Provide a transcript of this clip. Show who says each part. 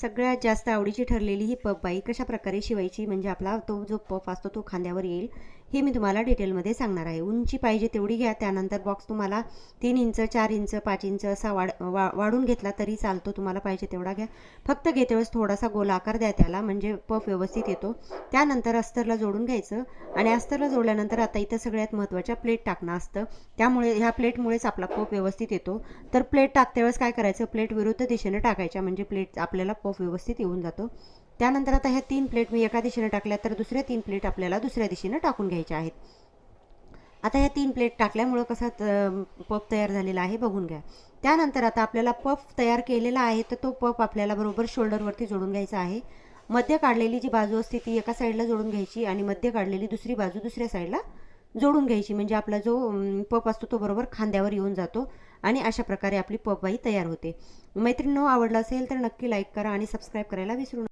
Speaker 1: सगळ्यात जास्त आवडीची ठरलेली ही पफ बाई प्रकारे शिवायची? म्हणजे आपला तो जो पफ असतो तो खांद्यावर येईल हे मी तुम्हाला डिटेलमध्ये सांगणार आहे. उंची पाहिजे तेवढी घ्या. त्यानंतर बॉक्स तुम्हाला तीन इंच चार इंच पाच इंच असा वाढ वा वाढून घेतला तरी चालतो. तुम्हाला पाहिजे तेवढा घ्या. फक्त घेते वेळेस थोडासा गोल आकार द्या त्याला. म्हणजे पफ व्यवस्थित येतो. त्यानंतर अस्तरला जोडून घ्यायचं. आणि अस्तरला जोडल्यानंतर आता इथं सगळ्यात महत्त्वाच्या प्लेट टाकणं असतं. त्यामुळे ह्या प्लेटमुळेच आपला पफ व्यवस्थित येतो. तर प्लेट टाकते वेळेस काय करायचं? प्लेट विरुद्ध दिशेने टाकायच्या. म्हणजे प्लेट आपल्याला पफ व्यवस्थित येऊन जातो. त्यानंतर आता ह्या तीन प्लेट मी एका दिशेने टाकल्या तर दुसऱ्या तीन प्लेट आपल्याला दुसऱ्या दिशेने टाकून घ्यायच्या आहेत. आता ह्या तीन प्लेट टाकल्यामुळं कसा पफ तयार झालेला आहे बघून घ्या. त्यानंतर आता आपल्याला पफ तयार केलेला आहे तर तो पफ आपल्याला बरोबर शोल्डरवरती जोडून घ्यायचा आहे. मध्य काढलेली जी बाजू असते ती एका साईडला जोडून घ्यायची आणि मध्य काढलेली दुसरी बाजू दुसऱ्या साईडला जोडून घ्यायची. म्हणजे आपला जो पप असतो तो बरोबर खांद्यावर येऊन जातो. आणि अशा प्रकारे आपली पफ तयार होते. मैत्रिणींनो आवडलं असेल तर नक्की लाईक करा आणि सबस्क्राईब करायला विसरू नका.